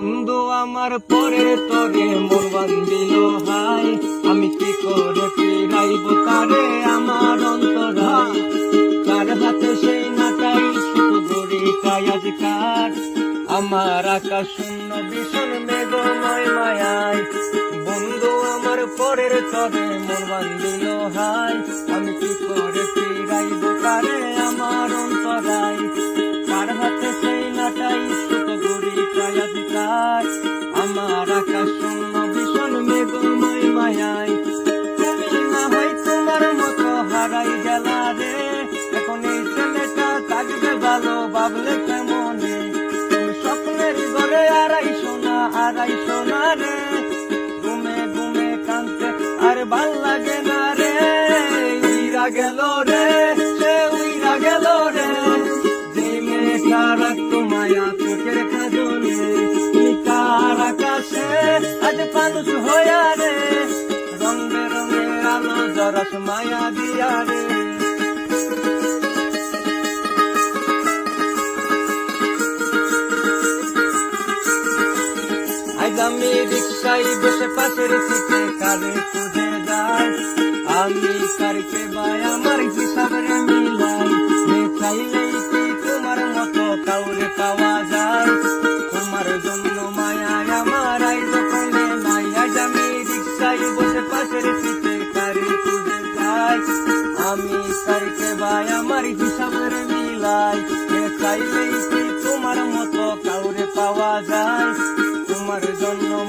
বন্ধু, আমার পরে তরে মোর বান্দিল হাই। আমি কি করে ফিরাইব তারে আমার অন্তরায় তার হাতে সেই নাটাই, শুধু গড়ি কায়াজকার আমার আকাশ শূন্য, ভীষণ মেঘময় মায়ায়। বন্ধু, আমার পরের তরে মোর বান্দিল হাই। আমি সোনা আড়াই সোনা রে ঘুমে ঘুমে কানতে আর ভালো লাগে না রে, উইরা গেল রে, সে উইরা গেল রে। যে মেয়েটা রাখতো মায়া চোখের খাজনে নিকার আকাশে আজ মানুষ হইয়া রে। রং বেরঙের আলো, জরস মায়া দিয়া রে। আমি রিক্সায় বসে পাশের সিটে কারে খুঁজে যাই। আমি কারকে বাই আমার হিসাবের মিলাই চাইলেই কি তোমার মতো কাউরে পাওয়া যায়? তোমার জন্য মায়ায় আমার আই দোকানে নাই। আজ আমি রিক্সায় বসে পাশের সিটে কারে খুঁজে যাই। আমি কারকে বাই আমার হিসাবের মিলাই মে চাইলেই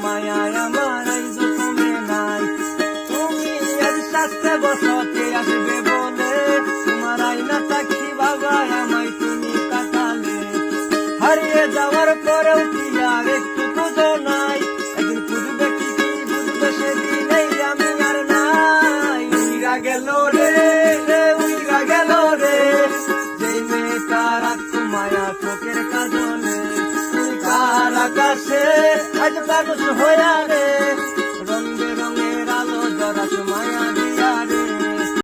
মায়ায় আমার আইজ কমে নাই। তুমি আজ সাথে বসতে আসবে বলে, তোমার আইনা তাকি বাবা আমায় তুমি তাকালে হারিয়ে যাওয়ার পরেও আকাশে আজ মানুষ হইয়া রে।